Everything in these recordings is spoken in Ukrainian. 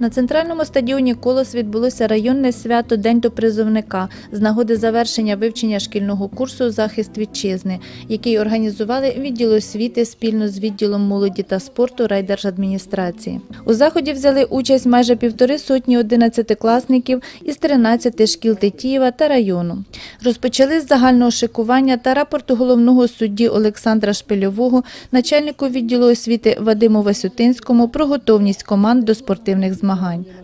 На центральному стадіоні Колос відбулося районне свято День до призовника з нагоди завершення вивчення шкільного курсу Захист вітчизни, який організували відділ освіти спільно з відділом молоді та спорту райдержадміністрації. У заході взяли участь майже півтори сотні одинадцятикласників із 13 шкіл Тетіїва та району. Розпочали з загального шикування та рапорту головного судді Олександра Шпильового, начальнику відділу освіти Вадиму Васютинському про готовність команд до спортивних змагань.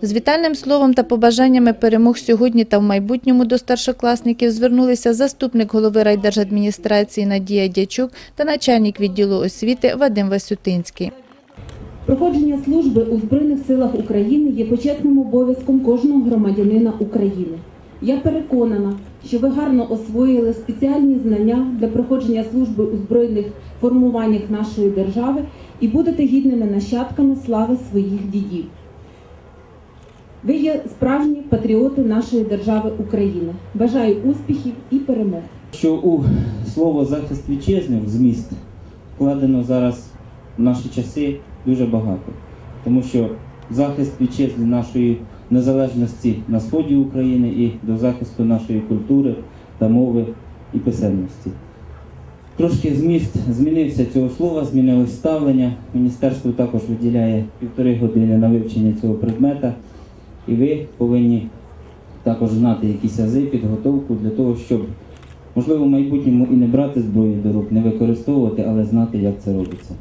З вітальним словом та побажаннями перемог сьогодні та в майбутньому до старшокласників звернулися заступник голови райдержадміністрації Надія Дячук та начальник відділу освіти Вадим Васютинський. Проходження служби у Збройних силах України є почесним обов'язком кожного громадянина України. Я переконана, що ви гарно освоїли спеціальні знання для проходження служби у збройних формуваннях нашої держави і будете гідними нащадками слави своїх дідів. Ви є справжні патріоти нашої держави України. Бажаю успіхів і перемог. що у слово захист вітчизни в зміст вкладено зараз в наші часи дуже багато, тому що захист вітчизни нашої незалежності на сході України і до захисту нашої культури та мови і писемності. Трошки зміст змінився цього слова, змінилось ставлення. Міністерство також виділяє півтори години на вивчення цього предмета, і ви повинні також знати якісь ази, підготовку для того, щоб можливо в майбутньому і не брати зброю до рук, не використовувати, але знати, як це робиться.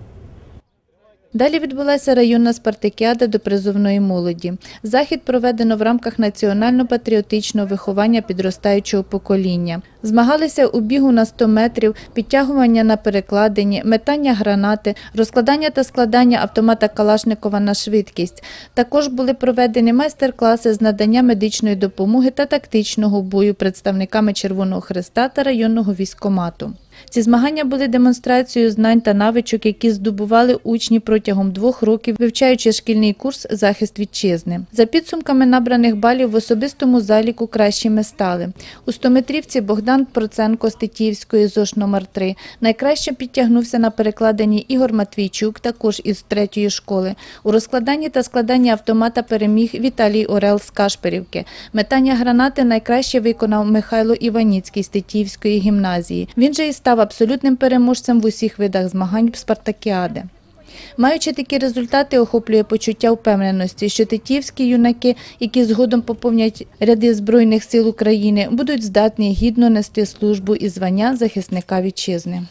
Далі відбулася районна спартакіада до призовної молоді. Захід проведено в рамках національно-патріотичного виховання підростаючого покоління. Змагалися у бігу на 100 метрів, підтягування на перекладині, метання гранати, розкладання та складання автомата Калашникова на швидкість. Також були проведені майстер-класи з надання медичної допомоги та тактичного бою представниками Червоного Христа та районного військомату. Ці змагання були демонстрацією знань та навичок, які здобували учні протягом двох років, вивчаючи шкільний курс захист вітчизни. За підсумками набраних балів в особистому заліку кращими стали. У стометрівці Богдан Проценко з Тетіївської ЗОШ номер 3 найкраще підтягнувся на перекладенні Ігор Матвійчук, також із третьої школи. У розкладанні та складанні автомата переміг Віталій Орел з Кашперівки. Метання гранати найкраще виконав Михайло Іваніцький з Тетіївської гімназії. Він же і став абсолютним переможцем в усіх видах змагань спартакіади. Маючи такі результати, охоплює почуття впевненості, що тетівські юнаки, які згодом поповнять ряди Збройних сил України, будуть здатні гідно нести службу і звання захисника вітчизни.